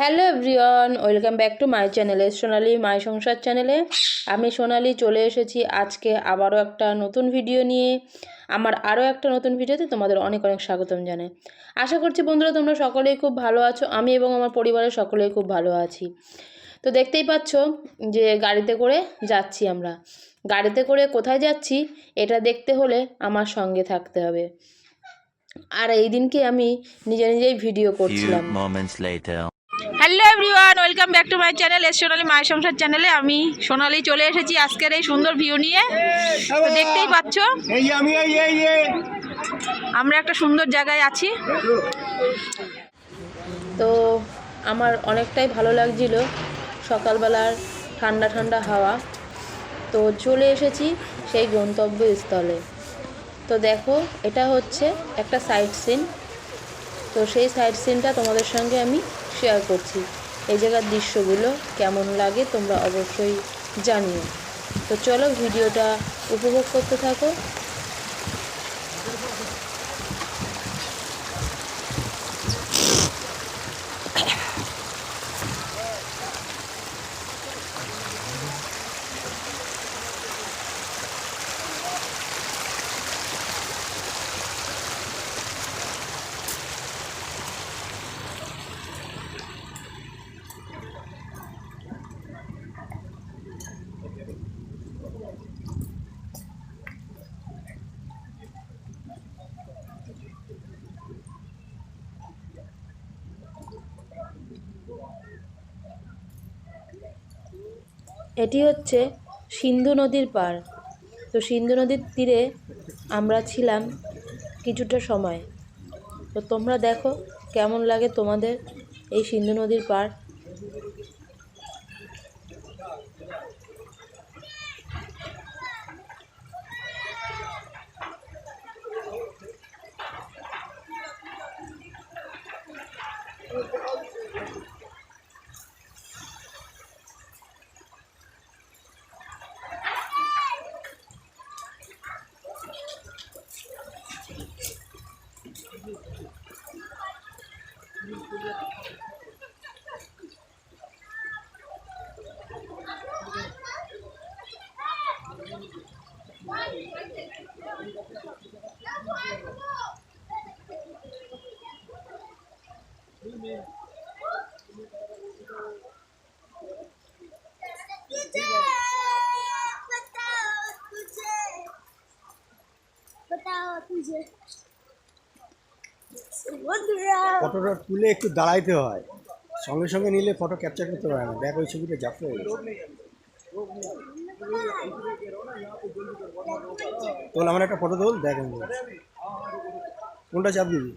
Hello everyone welcome back to my চ্যানেলে সোনালি মাই সংসার চ্যানেলে। আমি সোনালি চলে এসেছি আজকে আবারও একটা নতুন ভিডিও নিয়ে। আমার আরও একটা নতুন ভিডিওতে তোমাদের অনেক অনেক স্বাগতম জানাই। আশা করছি বন্ধুরা তোমরা সকলেই খুব ভালো আছো আমি এবং আমার পরিবারের সকলেই খুব ভালো আছি। তো দেখতেই পাচ্ছ যে গাড়িতে করে যাচ্ছি আমরা। গাড়িতে করে কোথায় যাচ্ছি এটা দেখতে হলে আমার সঙ্গে থাকতে হবে। আর এই দিনকে আমি নিজে নিজেই ভিডিও করছিলাম. Hello everyone welcome back to my channel S Sonali মায়ের সংসার চ্যানেলে আমি সোনালি চলে এসেছি আজকের এই সুন্দর ভিউ নিয়ে। তো দেখতেই পাচ্ছ আমরা একটা সুন্দর জায়গায় আছি। তো আমার অনেকটাই ভালো লাগছিল সকালবেলার ঠান্ডা ঠান্ডা হাওয়া। তো চলে এসেছি সেই গন্তব্যস্থলে। তো দেখো এটা হচ্ছে একটা সাইট সিন তো সেই সাইড সিনটা তোমাদের সঙ্গে আমি শেয়ার করছি। এই জায়গার দৃশ্যগুলো কেমন লাগে তোমরা অবশ্যই জানিও। তো চলো ভিডিওটা উপভোগ করতে থাকো। এটি হচ্ছে সিন্ধু নদীর পাড় তো সিন্ধু নদীর তীরে আমরা ছিলাম কিছুটা সময়। তো তোমরা দেখো কেমন লাগে তোমাদের এই সিন্ধু নদীর পাড় ফটোটা তুলে একটু দাঁড়াইতে হয়। সঙ্গে সঙ্গে নিলে ফটো ক্যাপচার করতে পারে না। দেখ ওই ছবিটা গেছে। তোল আমার একটা ফটো তোল দেখ কোনটা চাপ দিবি?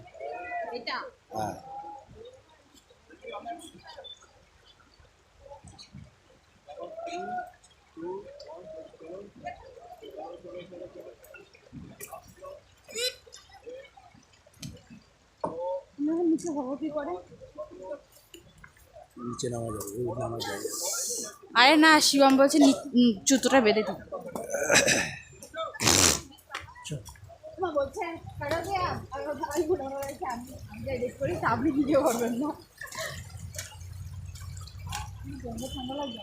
হ্যাঁ। নিচে হব কি করে নিচে নামা যাবে নামা যাবে। আরে না শিবম বলছে জুতোটা বেঁধে দিই আপনি ভিডিও করবেন না। ঠান্ডা লাগবে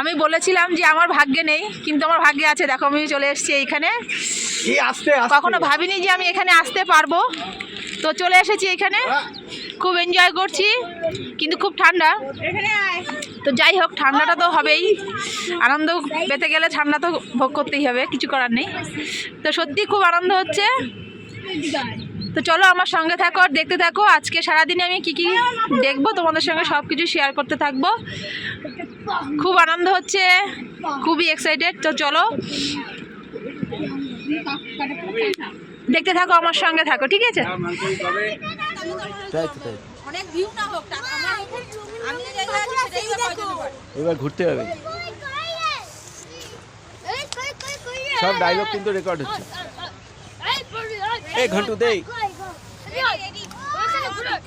আমি বলেছিলাম যে আমার ভাগ্যে নেই কিন্তু আমার ভাগ্যে আছে। দেখো আমি চলে এসেছি এইখানে। কখনো ভাবিনি যে আমি এখানে আসতে পারব। তো চলে এসেছি এখানে। খুব এনজয় করছি কিন্তু খুব ঠান্ডা। তো যাই হোক ঠান্ডাটা তো হবেই। আনন্দ পেতে গেলে ঠান্ডা তো ভোগ করতেই হবে কিছু করার নেই। তো সত্যি খুব আনন্দ হচ্ছে। তো চলো আমার সঙ্গে থাকো আর দেখতে থাকো। আজকে সারাদিনে আমি কি কি দেখব? তোমাদের সঙ্গে সব কিছু শেয়ার করতে থাকব। খুব আনন্দ হচ্ছে খুবই এক্সাইটেড তো চলো। দেখতে থাকো আমার সঙ্গে থাকো ঠিক আছে। এবার ঘুরতে হবে। সব ডায়লগ কিন্তু রেকর্ড হচ্ছে। এই ঘন্টু দেই।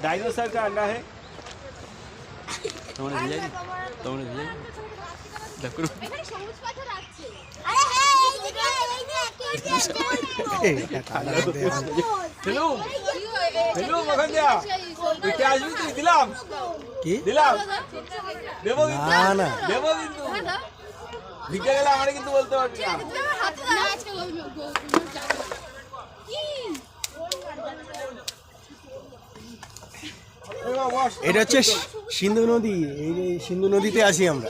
इज डायनासोर का अंडा है তোমরা ভিজাই তোমরা ভিজাই দেখো এখানে সবুজ পাথর আছে আরে হ্যাঁ এইদিকে এইদিকে হ্যালো হ্যালো মখানজা তুই কে আসবি তুই দিলাম কি দিলাম দেবো কিন্তু না না দেবো কিন্তু ভিজে গেলে আমারে কিন্তু বলতে পারবি না না আজকে এটা হচ্ছে সিন্ধু নদী এই যে সিন্ধু নদীতে আছি আমরা।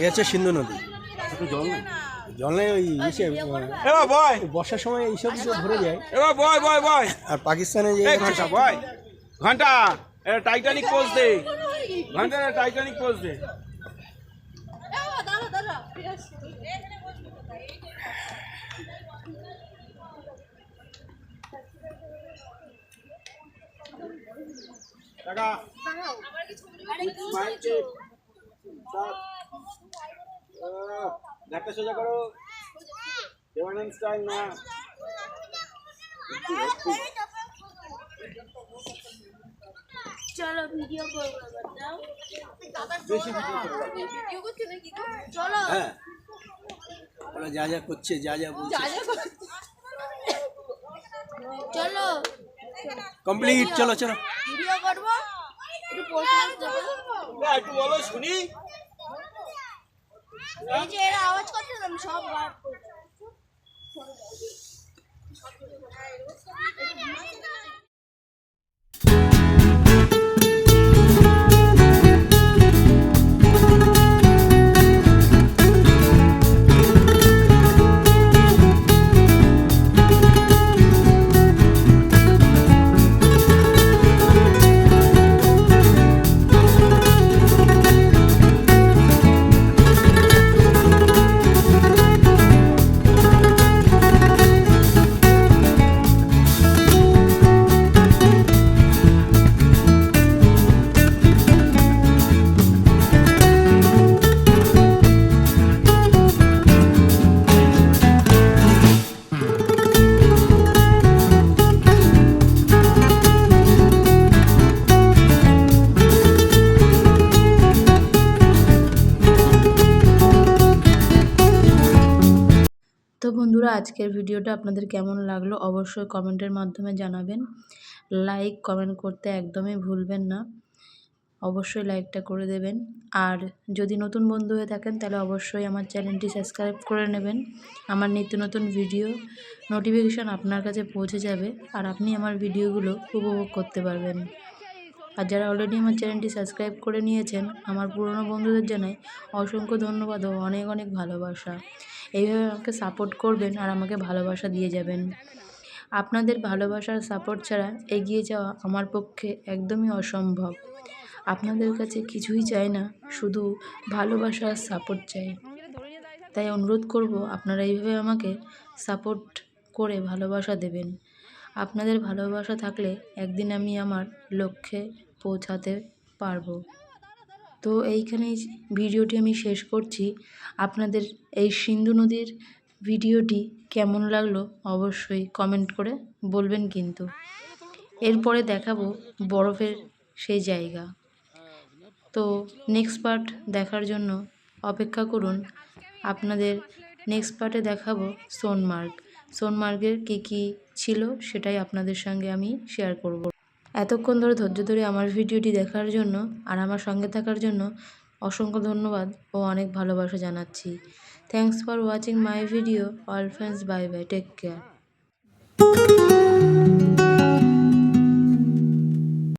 এই হচ্ছে সিন্ধু নদী। একটু জল না জল নেই ওই ইসে বর্ষার সময় এইসব কিছু ভরে যায়। এবার বয় বয় বয়। আর পাকিস্তানে যে এই ঘণ্টা বয়। ঘণ্টা এটা টাইটানিক পোজ দে। ঘণ্টা টাইটানিক পোজ দে। দাঁড়া দাঁড়া টাকা। ঘাটটা সোজা করো। দেবানন্দ স্টাইল না। চলো ভিডিও করব দাও। বেশি ভিডিও করবে। চলো। হ্যাঁ। ওরা যা যা করছে যা যা বলছে। চলো। কমপ্লিট চলো চলো। ভিডিও করব? একটু পোস্ট করব এ, একটু বলো শুনি। এই যে এরা আওয়াজ করছে আমি সব বার করছি বন্ধুরা, আজকের ভিডিওটা আপনাদের কেমন লাগল অবশ্যই কমেন্টের মাধ্যমে জানাবেন। লাইক, কমেন্ট করতে একদমই ভুলবেন না। অবশ্যই লাইকটা করে দেবেন। আর যদি নতুন বন্ধু হয়ে থাকেন, তাহলে অবশ্যই আমার চ্যানেলটি সাবস্ক্রাইব করে নেবেন। আমার নিত্য নতুন ভিডিও নোটিফিকেশান আপনার কাছে পৌঁছে যাবে আর আপনি আমার ভিডিওগুলো উপভোগ করতে পারবেন। আর যারা অলরেডি আমার চ্যানেলটি সাবস্ক্রাইব করে নিয়েছেন, আমার পুরনো বন্ধুদের জানাই অসংখ্য ধন্যবাদ ও অনেক অনেক ভালোবাসা। এইভাবে আমাকে সাপোর্ট করবেন আর আমাকে ভালোবাসা দিয়ে যাবেন। আপনাদের ভালোবাসার সাপোর্ট ছাড়া এগিয়ে যাওয়া আমার পক্ষে একদমই অসম্ভব। আপনাদের কাছে কিছুই চাই না, শুধু ভালোবাসা আর সাপোর্ট চাই। তাই অনুরোধ করব, আপনারা এইভাবে আমাকে সাপোর্ট করে ভালোবাসা দেবেন। আপনাদের ভালোবাসা থাকলে একদিন আমি আমার লক্ষ্যে পৌঁছাতে পারব। তো এইখানেই ভিডিওটি আমি শেষ করছি। আপনাদের এই সিন্ধু নদীর ভিডিওটি কেমন লাগল অবশ্যই কমেন্ট করে বলবেন কিন্তু। এরপরে দেখাবো বরফের সেই জায়গা। তো নেক্সট পার্ট দেখার জন্য অপেক্ষা করুন। আপনাদের নেক্সট পার্টে দেখাবো সোনমার্গ। সোনমার্গের কী কী ছিল সেটাই আপনাদের সঙ্গে আমি শেয়ার করব। এতক্ষণ ধরে ধৈর্য ধরে আমার ভিডিওটি দেখার জন্য আর আমার সঙ্গে থাকার জন্য অসংখ্য ধন্যবাদ ও অনেক ভালোবাসা জানাচ্ছি। Thanks for watching my video all friends bye bye take care